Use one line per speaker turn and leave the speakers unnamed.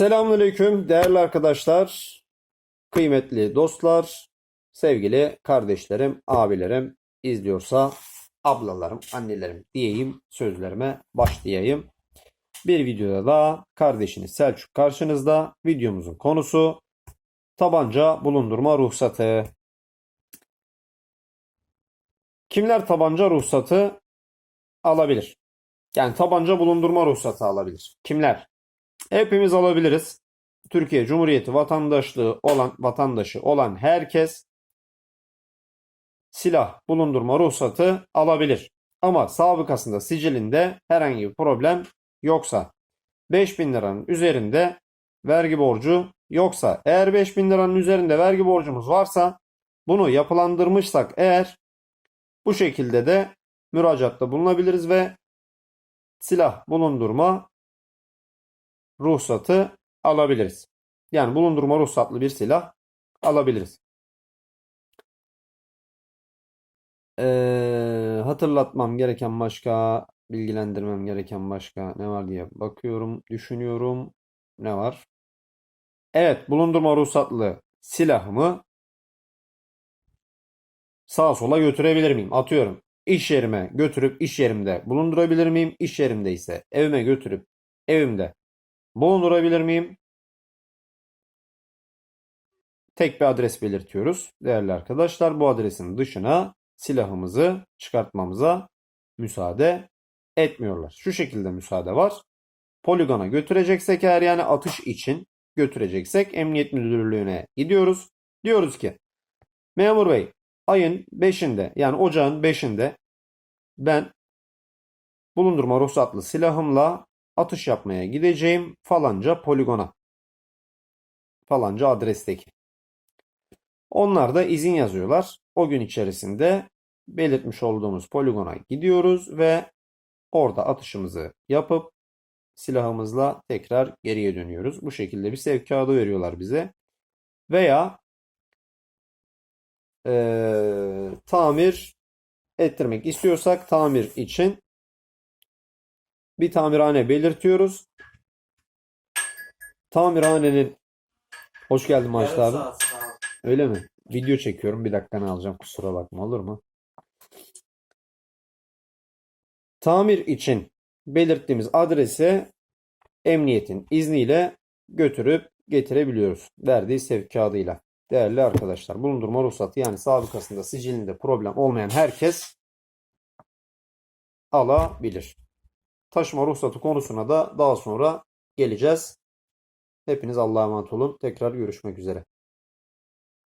Selamünaleyküm değerli arkadaşlar, kıymetli dostlar, sevgili kardeşlerim, abilerim, izliyorsa ablalarım, annelerim diyeyim, sözlerime başlayayım. Bir videoda daha kardeşiniz Selçuk karşınızda. Videomuzun konusu tabanca bulundurma ruhsatı. Kimler tabanca ruhsatı alabilir? Yani tabanca bulundurma ruhsatı alabilir. Kimler? Hepimiz alabiliriz. Türkiye Cumhuriyeti vatandaşlığı olan vatandaşı olan herkes silah bulundurma ruhsatı alabilir. Ama sabıkasında sicilinde herhangi bir problem yoksa 5000 liranın üzerinde vergi borcu yoksa eğer 5000 liranın üzerinde vergi borcumuz varsa bunu yapılandırmışsak eğer bu şekilde de müracaatta bulunabiliriz ve silah bulundurma ruhsatı alabiliriz. Yani bulundurma ruhsatlı bir silah alabiliriz. Ee, hatırlatmam gereken başka, bilgilendirmem gereken başka ne var diye bakıyorum, düşünüyorum. Ne var? Evet, bulundurma ruhsatlı silahımı sağa sola götürebilir miyim? Atıyorum. İş yerime götürüp iş yerimde bulundurabilir miyim? İş yerimde ise evime götürüp evimde bulundurabilir miyim? Tek bir adres belirtiyoruz. Değerli arkadaşlar bu adresin dışına silahımızı çıkartmamıza müsaade etmiyorlar. Şu şekilde müsaade var. Poligona götüreceksek eğer yani atış için götüreceksek emniyet müdürlüğüne gidiyoruz. Diyoruz ki memur bey ayın 5'inde yani ocağın 5'inde ben bulundurma ruhsatlı silahımla atış yapmaya gideceğim falanca poligona. Falanca adresteki. Onlar da izin yazıyorlar. O gün içerisinde belirtmiş olduğumuz poligona gidiyoruz ve orada atışımızı yapıp silahımızla tekrar geriye dönüyoruz. Bu şekilde bir sevk kağıdı veriyorlar bize. Veya eee, tamir ettirmek istiyorsak tamir için bir tamirhane belirtiyoruz. Tamirhanenin hoş geldin Macit abi.
sağ ol, sağ ol.
Öyle mi? Video çekiyorum. Bir dakikanı alacağım. Kusura bakma olur mu? Tamir için belirttiğimiz adrese emniyetin izniyle götürüp getirebiliyoruz. Verdiği sevk kağıdıyla. Değerli arkadaşlar, bulundurma ruhsatı yani sabıkasında sicilinde problem olmayan herkes alabilir. Taşıma ruhsatı konusuna da daha sonra geleceğiz. Hepiniz Allah'a emanet olun. Tekrar görüşmek üzere.